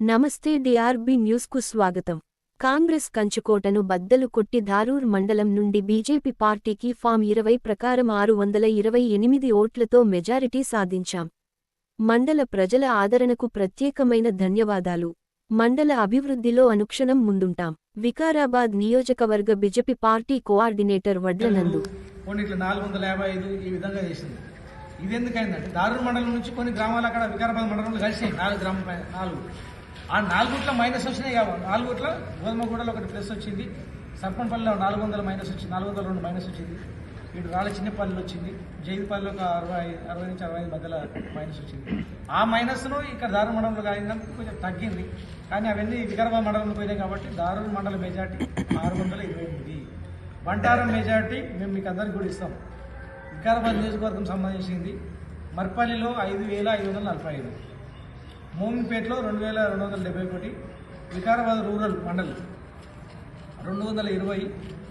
నమస్తే డిఆర్బి న్యూస్కు స్వాగతం. కాంగ్రెస్ కంచుకోటను బద్దలు కొట్టి ధారూర్ మండలం నుండి బీజేపీ పార్టీకి ఫామ్ ఇరవై ప్రకారం ఆరు వందల ఇరవై ఎనిమిది ఓట్లతో మెజారిటీ సాధించాం. మండల ప్రజల ఆదరణకు ప్రత్యేకమైన ధన్యవాదాలు. మండల అభివృద్ధిలో అనుక్షణం ముందుంటాం. వికారాబాద్ నియోజకవర్గ బీజేపీ పార్టీ కోఆర్డినేటర్ వడ్లనందు ఈ విధంగా చేసింది. ఇది ఎందుకైందంటే దారుణ మండలం నుంచి కొన్ని గ్రామాలు అక్కడ వికారాబాద్ మండలంలో కలిసి నాలుగు గ్రామ నాలుగు. ఆ నాలుగుట్ల మైనస్ వచ్చినాయి కాబట్టి నాలుగుట్ల గోధుమగూడలో ఒకటి ప్లస్ వచ్చింది. సర్పంపల్లిలో నాలుగు వందల మైనస్ వచ్చింది. నాలుగు వందల రెండు మైనస్ వచ్చింది. ఇటు రాళ్ళ చిన్నపల్లి వచ్చింది. జైదిపల్లి ఒక అరవై అరవై నుంచి అరవై ఐదు మధ్యలో మైనస్ వచ్చింది. ఆ మైనస్ను ఇక్కడ దారుణ మండలంలో కాయినందుకు కొంచెం తగ్గింది. కానీ అవన్నీ వికారాబాద్ మండలంలో పోయినాయి కాబట్టి దారుణ మండల మెజార్టీ ఆరు వందల ఇరవై ఎనిమిది. బంటారం మెజార్టీ మేము మీకు అందరికి కూడా ఇస్తాం. వికారాబాద్ నియోజకవర్గం సంబంధించింది. మర్పల్లిలో ఐదు వేల ఐదు వందల నలభై ఐదు. మోమిన్పేటలో రెండు వేల రెండు వందల డెబ్బై ఒకటి వికారాబాద్ రూరల్ మండల్ రెండు వందల ఇరవై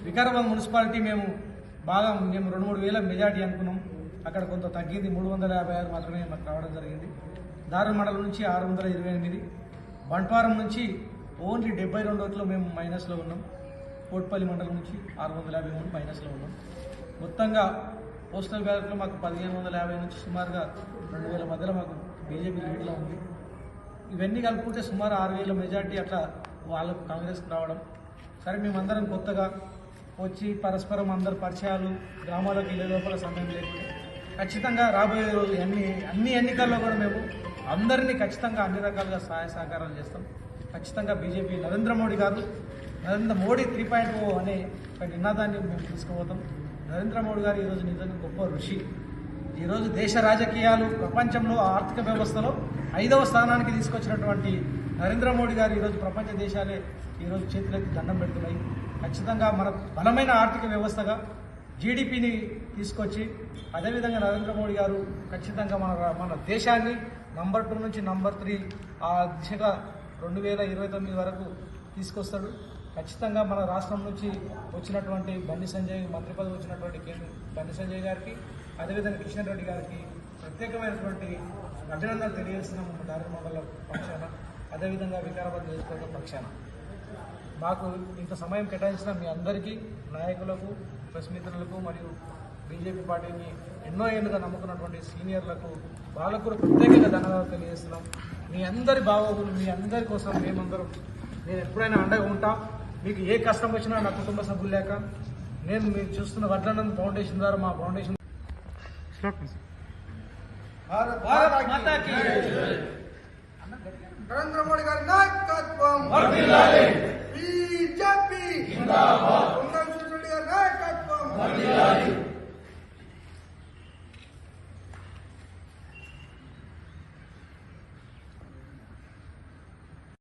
వికారాబాద్ మున్సిపాలిటీ మేము బాగా మేము రెండు మూడు వేల మెజార్టీ అనుకున్నాం. అక్కడ కొంత తగ్గింది. మూడు వందల యాభై ఆరు మాత్రమే మాకు రావడం జరిగింది. దారుణ మండలం నుంచి ఆరు వందల ఇరవై ఎనిమిది బంట్వారం నుంచి ఓన్లీ డెబ్బై రెండు ఓట్లు మేము మైనస్లో ఉన్నాం. కోట్పల్లి మండలం నుంచి ఆరు వందల యాభై మూడు మైనస్లో ఉన్నాం. మొత్తంగా పోస్టల్ బ్యాలెట్లో మాకు పదిహేను వందల యాభై నుంచి సుమారుగా రెండు వేల మధ్యలో మాకు బీజేపీ లీడ్లో ఉంది. ఇవన్నీ కలుపుకుంటే సుమారు ఆరు వేల మెజార్టీ అట్లా వాళ్ళకు కాంగ్రెస్కి రావడం. సరే మేమందరం కొత్తగా వచ్చి పరస్పరం అందరు పరిచయాలు గ్రామాలకు వెళ్ళే లోపల సమయం లేకుండా ఖచ్చితంగా రాబోయే రోజు అన్ని అన్ని ఎన్నికల్లో కూడా మేము అందరినీ ఖచ్చితంగా అన్ని రకాలుగా సహాయ సహకారాలు చేస్తాం. ఖచ్చితంగా బీజేపీ నరేంద్ర మోడీ గారు Narendra Modi three point O అనే ఒక నినాదాన్ని మేము తీసుకుపోతాం. నరేంద్ర మోడీ గారు ఈరోజు నిజంగా గొప్ప ఋషి. ఈరోజు దేశ రాజకీయాలు ప్రపంచంలో ఆర్థిక వ్యవస్థలో ఐదవ స్థానానికి తీసుకొచ్చినటువంటి నరేంద్ర మోడీ గారు ఈరోజు ప్రపంచ దేశాలే ఈరోజు చేతులెత్తి దండం పెడుతున్నాయి. ఖచ్చితంగా మన బలమైన ఆర్థిక వ్యవస్థగా జీడిపిని తీసుకొచ్చి అదేవిధంగా నరేంద్ర మోడీ గారు ఖచ్చితంగా మన మన దేశాన్ని నంబర్ టూ నుంచి నంబర్ త్రీ ఆ దిశగా రెండు వేల ఇరవై తొమ్మిది వరకు తీసుకొస్తాడు. ఖచ్చితంగా మన రాష్ట్రం నుంచి వచ్చినటువంటి బండి సంజయ్ మంత్రి పదవి వచ్చినటువంటి కేంద్ర బండి సంజయ్ గారికి అదేవిధంగా కిషన్ రెడ్డి గారికి ప్రత్యేకమైనటువంటి అభినందనలు తెలియజేస్తున్నాము మన మండల పక్షాన. అదేవిధంగా వికారాబాద్ నియోజకవర్గ పక్షాన. మాకు ఇంత సమయం కేటాయించిన మీ అందరికీ నాయకులకు ప్రెస్ మిత్రులకు మరియు బీజేపీ పార్టీని ఎన్నో ఏళ్ళుగా నమ్ముకున్నటువంటి సీనియర్లకు వాళ్ళకు కూడా ప్రత్యేకంగా ధన్యవాదాలు తెలియజేస్తున్నాం. మీ అందరి భావోగులు మీ అందరి కోసం మేమందరం నేను ఎప్పుడైనా అండగా ఉంటా. మీకు ఏ కష్టం వచ్చినా నా కుటుంబ సభ్యులు లేక. నేను మీరు చూస్తున్న వడ్లనంద్ ఫౌండేషన్ ద్వారా మా ఫౌండేషన్ భారత్ మాతాకి నరేంద్ర మోడీ గారి నాయకత్వం. బీజేపీ.